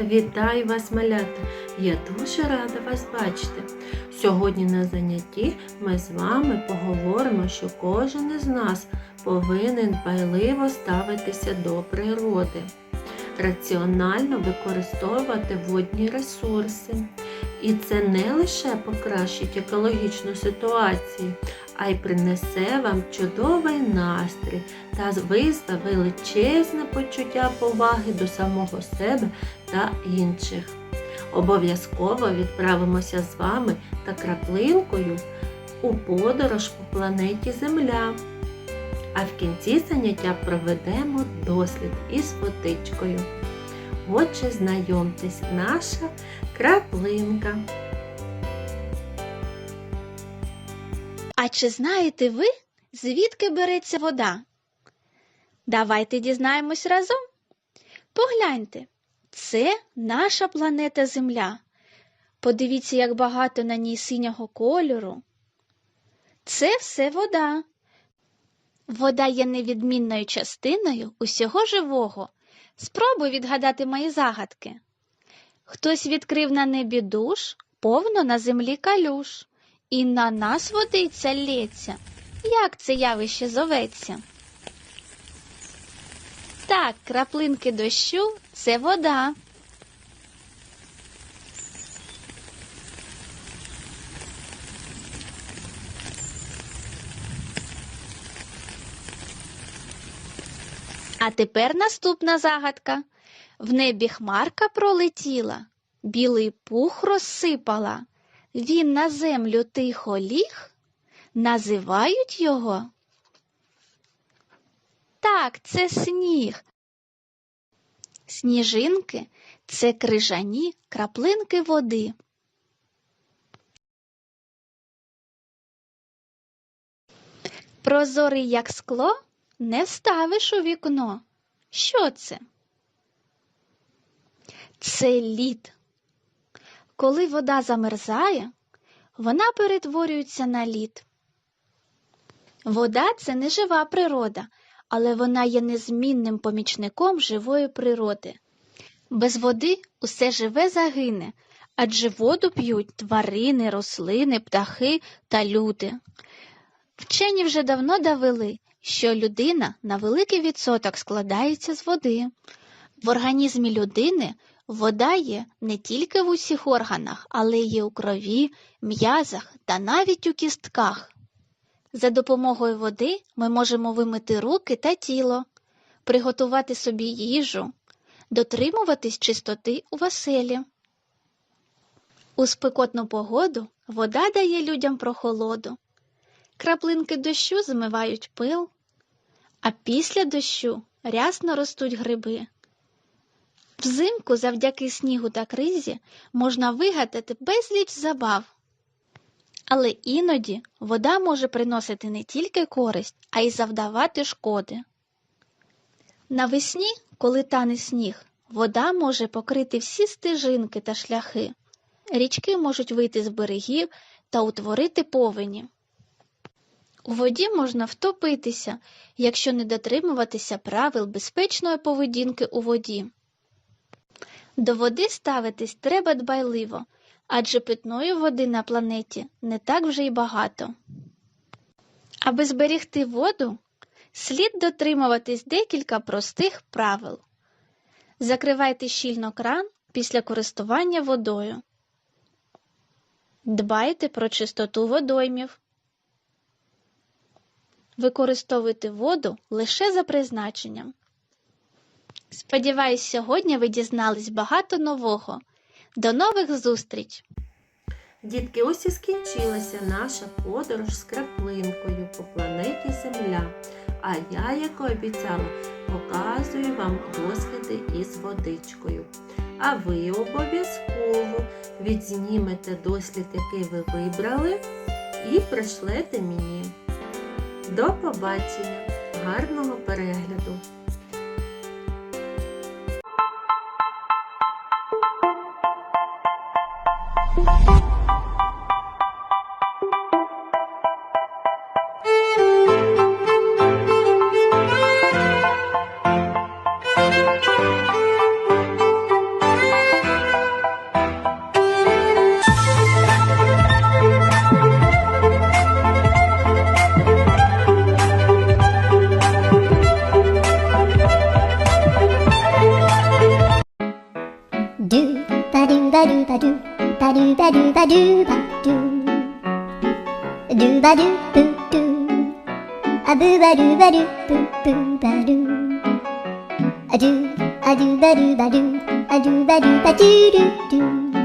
Вітаю вас, малята! Я дуже рада вас бачити. Сьогодні на занятті ми з вами поговоримо, що кожен із нас повинен байливо ставитися до природи, раціонально використовувати водні ресурси. І це не лише покращить екологічну ситуацію, а й принесе вам чудовий настрій та визве величезне почуття поваги до самого себе та інших. Обов'язково відправимося з вами та краплинкою у подорож по планеті Земля. А в кінці заняття проведемо дослід із водичкою. Отже, знайомтесь, наша краплинка. А чи знаєте ви, звідки береться вода? Давайте дізнаємось разом. Погляньте, це наша планета Земля. Подивіться, як багато на ній синього кольору. Це все вода. Вода є невідмінною частиною усього живого. Спробуй відгадати мої загадки. Хтось відкрив на небі душ, повно на землі калюш, і на нас водиця лється. Як це явище зоветься? Так, краплинки дощу це вода. А тепер наступна загадка. В небі хмарка пролетіла, білий пух розсипала. Він на землю тихо ліг, називають його. Так, це сніг. Сніжинки це крижані краплинки води. Прозорий, як скло, не вставиш у вікно. Що це? Це лід. Коли вода замерзає, вона перетворюється на лід. Вода це не жива природа, але вона є незмінним помічником живої природи. Без води усе живе загине, адже воду п'ють тварини, рослини, птахи та люди. Вчені вже давно довели, що людина на великий відсоток складається з води. В організмі людини вода є не тільки в усіх органах, але й у крові, м'язах та навіть у кістках. За допомогою води ми можемо вимити руки та тіло, приготувати собі їжу, дотримуватись чистоти у веселі. У спекотну погоду вода дає людям прохолоду. Краплинки дощу змивають пил, а після дощу рясно ростуть гриби. Взимку завдяки снігу та кризі можна вигадати безліч забав. Але іноді вода може приносити не тільки користь, а й завдавати шкоди. Навесні, коли тане сніг, вода може покрити всі стежинки та шляхи. Річки можуть вийти з берегів та утворити повені. У воді можна втопитися, якщо не дотримуватися правил безпечної поведінки у воді. До води ставитись треба дбайливо, адже питної води на планеті не так вже й багато. Аби зберігти воду, слід дотримуватись декілька простих правил. Закривайте щільно кран після користування водою. Дбайте про чистоту водоймів. Використовуйте воду лише за призначенням. Сподіваюсь, сьогодні ви дізнались багато нового. До нових зустріч! Дітки, ось і скінчилася наша подорож з краплинкою по планеті Земля. А я, як і обіцяла, показую вам досліди із водичкою. А ви обов'язково відзнімете дослід, який ви вибрали, і пришлете мені. До побачення! Гарного перегляду! ba do ba do, do ba do do do, a boo ba do ba do do boo ba do, a do a do ba do ba do, a do ba do ba do do do.